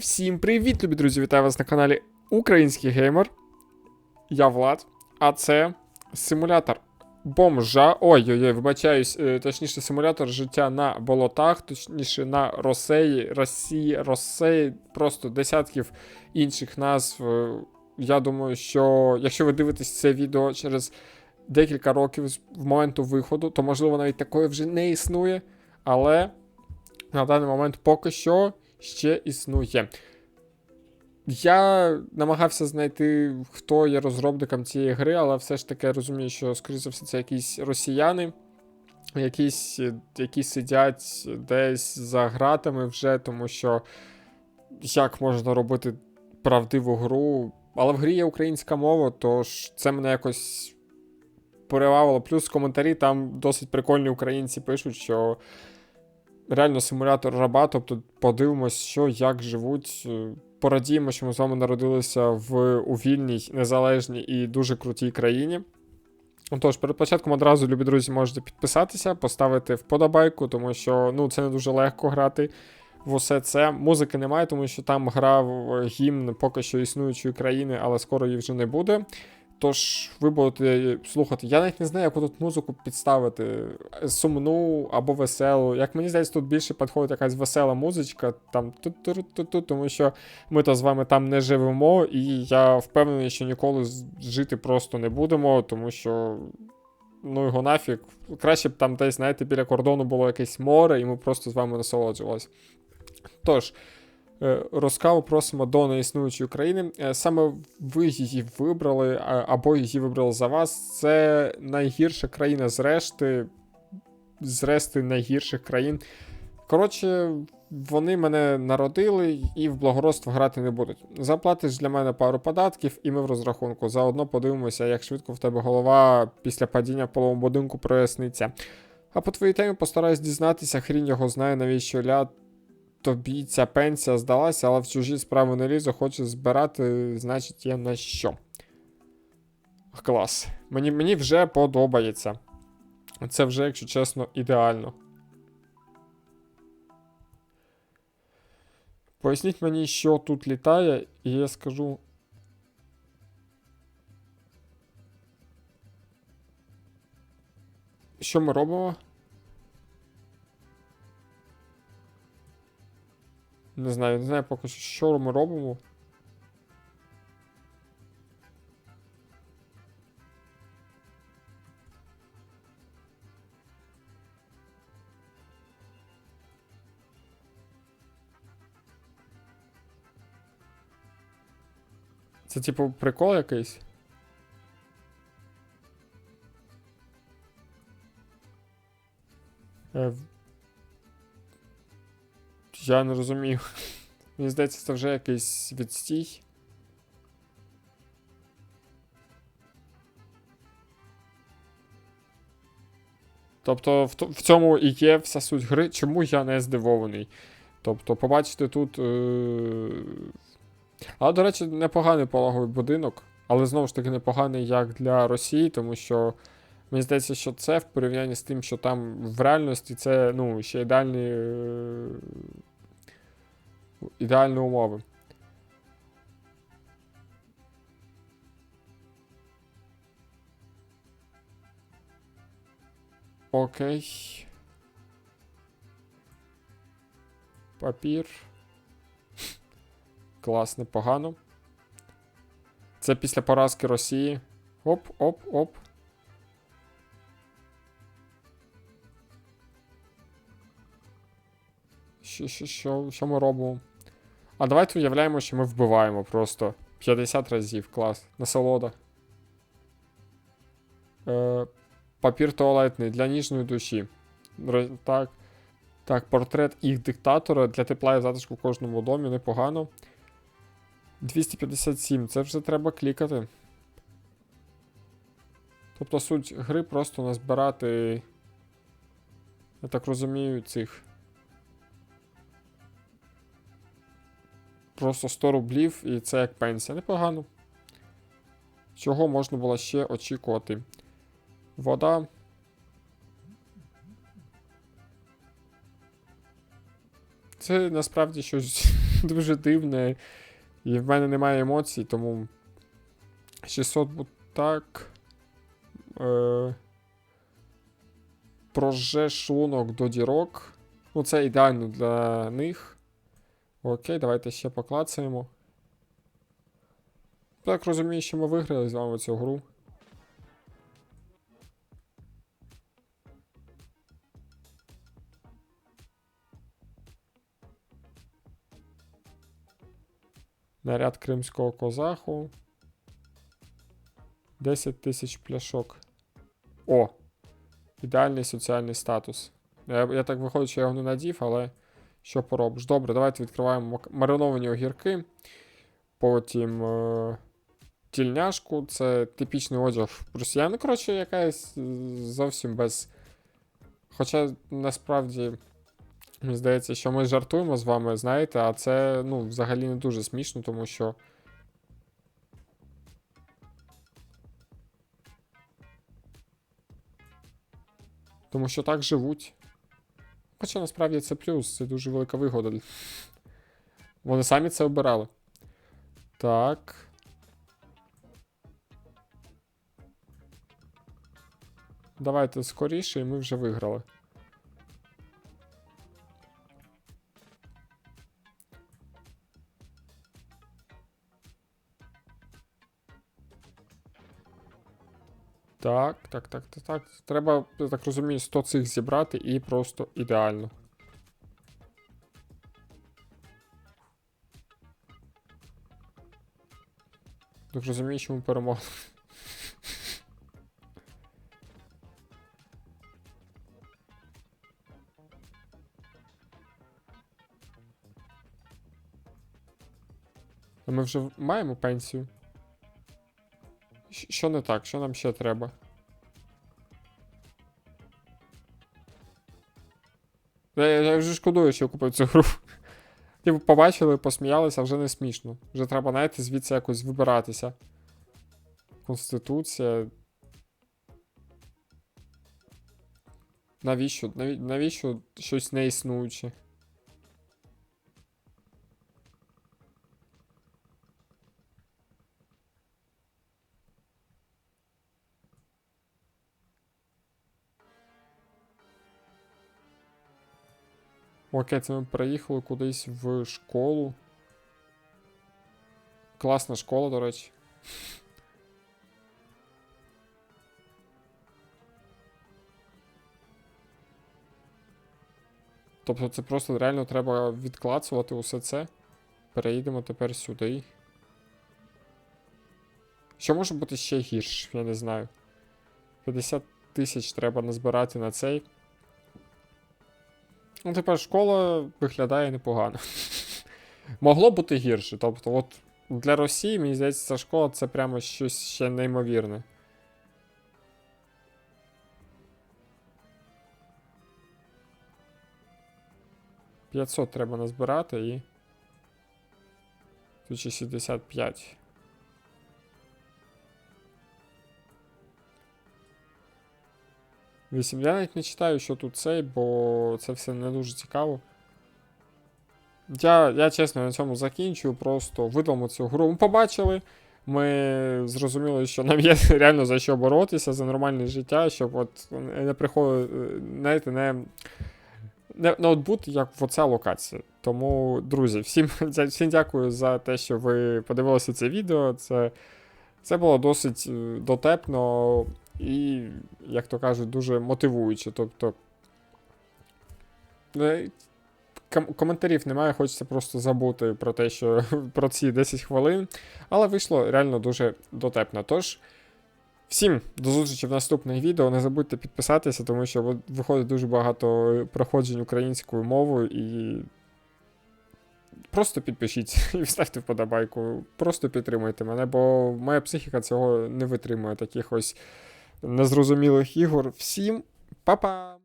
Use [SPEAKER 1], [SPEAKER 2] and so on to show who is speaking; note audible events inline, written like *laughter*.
[SPEAKER 1] всім привіт, любі друзі! Вітаю вас на каналі Український Геймер. Я Влад, а це симулятор бомжа. Ой-ой-ой, вибачаюсь, е, точніше, симулятор життя на болотах, точніше на Росеї, Росії, Росеї, просто десятків інших назв. Е, Я думаю, що якщо ви дивитесь це відео через декілька років з моменту виходу, то можливо навіть такої вже не існує. Але на даний момент поки що ще існує. Я намагався знайти, хто є розробником цієї гри, але все ж таки я розумію, що, скоріше за все, це якісь росіяни, якісь, які сидять десь за гратами вже, тому що як можна робити правдиву гру. Але в грі є українська мова, тож це мене якось перевабило. Плюс коментарі там досить прикольні українці пишуть, що реально симулятор раба, тобто подивимось, що, як живуть. е, Порадіємо, що ми з вами народилися в у вільній, незалежній і дуже крутій країні. Тож, перед початком одразу, любі друзі, можете підписатися, поставити вподобайку, тому що ну, це не дуже легко грати в усе це. Музики немає, тому що там грав гімн поки що існуючої країни, але скоро її вже не буде. Тож ви будете слухати. Я навіть не знаю, яку тут музику підставити. Сумну або веселу. Як мені здається, тут більше підходить якась весела музичка, там тут-тут-тут-тут, тому що ми то з вами там не живемо, і я впевнений, що ніколи жити просто не будемо, тому що. Ну його нафіг. Краще б там десь, знаєте, біля кордону було якесь море, і ми просто з вами насолоджувалися. Тож, розкаву просимо до неіснуючої країни. Е, Саме ви її вибрали, або її вибрали за вас. Це найгірша країна з решти, з решти найгірших країн. Коротше, вони мене народили і в благородство грати не будуть. Заплатиш для мене пару податків, і ми в розрахунку. Заодно подивимося, як швидко в тебе голова після падіння в половому будинку проясниться. А по твоїй темі постараюсь дізнатися, хрінь його знає, навіщо ля тобі ця пенсія здалася, але в чужі справи не лізу, хоче збирати, значить, є на що. Клас. Мені, мені вже подобається. Це вже, якщо чесно, ідеально. Поясніть мені, що тут літає, і я скажу. Що ми робимо? Не знаю, не знаю поки що, що ми робимо. Це типу прикол якийсь? Я не розумію. Мені здається, це вже якийсь відстій. Тобто в, в цьому і є вся суть гри, чому я не здивований. Тобто, побачите тут. Е... Але, до речі, непоганий пологовий будинок, але знову ж таки непоганий як для Росії, тому що мені здається, що це в порівнянні з тим, що там в реальності це ну, ще ідеальні, е, ідеальні умови. Окей. Папір. Клас, непогано. Це після поразки Росії. Оп, оп, оп. Що, що, що, що ми робимо? А давайте уявляємо, що ми вбиваємо просто 50 разів. Клас. Насолода. Е, папір туалетний для ніжної душі. Так. Так, портрет їх диктатора для тепла і затишку в кожному домі непогано. 257, це вже треба клікати. Тобто суть гри просто назбирати. Я так розумію, цих. Просто 100 рублів і це як пенсія. Непогано. Чого можна було ще очікувати? Вода. Це насправді щось *laughs* дуже дивне. І в мене немає емоцій, тому 600 бут так. Е, проже шлунок до дірок. Ну, це ідеально для них. Окей, давайте ще поклацаємо. Так розумію, що ми виграли з вами цю гру. Наряд кримського козаху. 10 тисяч пляшок. О! Ідеальний соціальний статус. Я, я так виходить, що я його не надів, але що поробиш? Добре, давайте відкриваємо мариновані огірки. Потім е, тільняшку. Це типічний одяг росіян. Ну, коротше, якась е, зовсім без. Хоча насправді. Мені здається, що ми жартуємо з вами, знаєте, а це ну, взагалі не дуже смішно, тому що. Тому що так живуть. Хоча насправді це плюс, це дуже велика вигода. Вони самі це обирали. Так. Давайте скоріше, і ми вже виграли. Так, так, так, так. Треба, я так розумію, 100 цих зібрати і просто ідеально. Так розумію, що ми перемогли. А ми вже маємо пенсію. Що не так? Що нам ще треба? Я, я, вже шкодую, що я купив цю гру. *laughs* Типу, побачили, посміялися, вже не смішно. Вже треба, знаєте, звідси якось вибиратися. Конституція. Навіщо? Наві- Навіщо щось неіснуюче? Окей, це ми переїхали кудись в школу. Класна школа, до речі. Тобто це просто реально треба відклацувати усе це. Переїдемо тепер сюди. Що може бути ще гірше, я не знаю. 50 тисяч треба назбирати на цей. Ну, тепер школа виглядає непогано. Могло бути гірше. Тобто, от для Росії, мені здається, ця школа це прямо щось ще неймовірне. П'ятсот треба назбирати і. Тут 65. 8. Я навіть не читаю, що тут цей, бо це все не дуже цікаво. Я я чесно на цьому закінчую, просто видамо цю гру. Ми побачили. Ми зрозуміли, що нам є *laughs* реально за що боротися, за нормальне життя, щоб от е, не приходить, е, знаєте, не. Не, не як в оця локація. Тому, друзі, всім *laughs* всім дякую за те, що ви подивилися це відео. Це це було досить е, дотепно і, як то кажуть, дуже мотивуюче. Тобто. ком- Коментарів немає, хочеться просто забути про те, що *laughs* про ці 10 хвилин. Але вийшло реально дуже дотепно. Тож, всім до зустрічі в наступних відео. Не забудьте підписатися, тому що виходить дуже багато проходжень українською мовою і. Просто підпишіться *laughs* і вставте вподобайку. Просто підтримуйте мене, бо моя психіка цього не витримує таких ось незрозумілих ігор. Всім па-па!